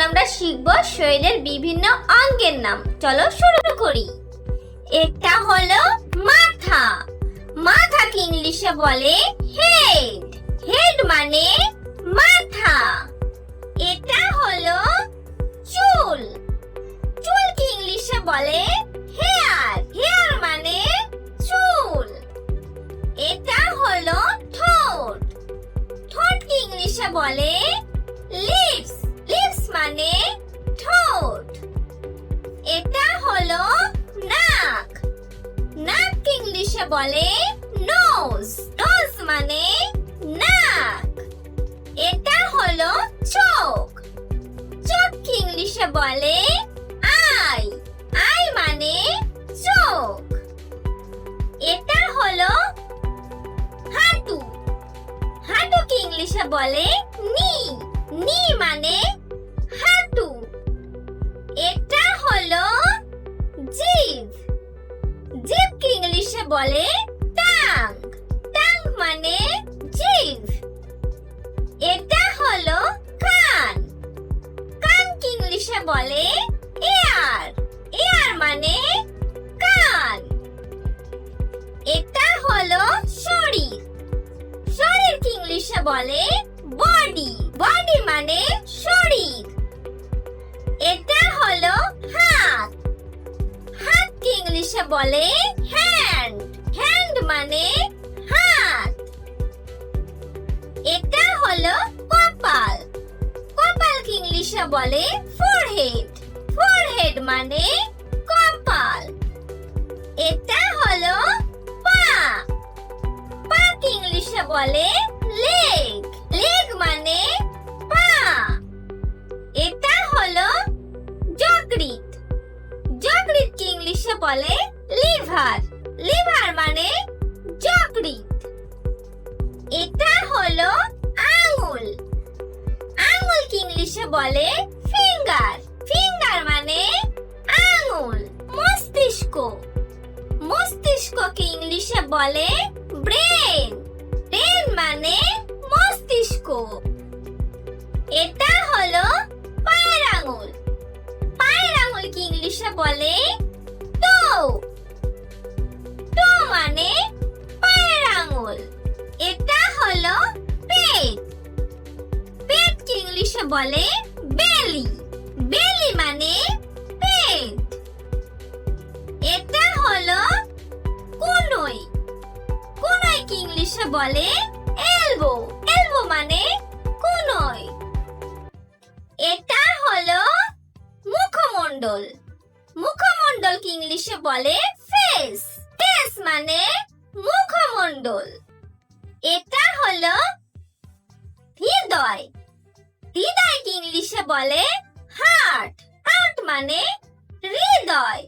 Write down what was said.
আমরা শিখব শরীরের বিভিন্ন অঙ্গের নাম। চলো শুরু করি। এটা হলো মাথা। মাথাকে ইংলিশে বলে? হেড। হেড মানে মাথা। এটা হলো চুল। চুলকে ইংলিশে বলে? হেয়ার। হেয়ার মানে চুল। এটা হলো ঠোঁট। ঠোঁটকে ইংলিশে বলে? লিপস। মানে ঠোঁট। এটা হলো নাক। নাক ইংলিশে বলে নোজ নোজ মানে নাক। এটা হলো চোখ। চোখ ইংলিশে বলে আই। আই মানে চোখ। এটা হলো হাঁটু। হাঁটুকে ইংলিশে বলে নি। নি মানে জিভ। জিভকে ইংলিশে বলে টাং। টাং মানে জিভ। এটা হলো কান। কানকে ইংলিশে বলে এয়ার। এয়ার মানে কান। এটা হলো শরীর। শরীরকে ইংলিশে বলে ইংলিশে বলে হ্যান্ড হ্যান্ড মানে হাত। এটা হলো কপাল। কপালকে ইংলিশে বলে ফোরহেড ফোরহেড মানে কপাল। এটা হলো পা। পাকে ইংলিশে বলে বলে লিভার। লিভার মানে যকৃৎ এটা হলো আঙুল। আঙুল আঙ্গুলকে ইংলিশে বলে ফিঙ্গার। ফিঙ্গার মানে আঙুল, মস্তিষ্ক। মস্তিষ্ককে ইংলিশে বলে ব্রেন। ব্রেন মানে মস্তিষ্ক। এটা হলো পায়ের আঙুল। পায়ের আঙুলকে ইংলিশে বলে ইংলিশে বলে বেলি। বেলি মানে পেট। এটা হলো কোনই। কোনইকে ইংলিশে বলে এলবো। এলবো মানে কোনই। এটা হলো মুখমণ্ডল। মুখমণ্ডলকে ইংলিশে বলে ফেস। ফেস মানে মুখমণ্ডল। এটা হলো হৃদয়। হৃদয়কে ইংলিশে বলে হার্ট হার্ট মানে হৃদয়।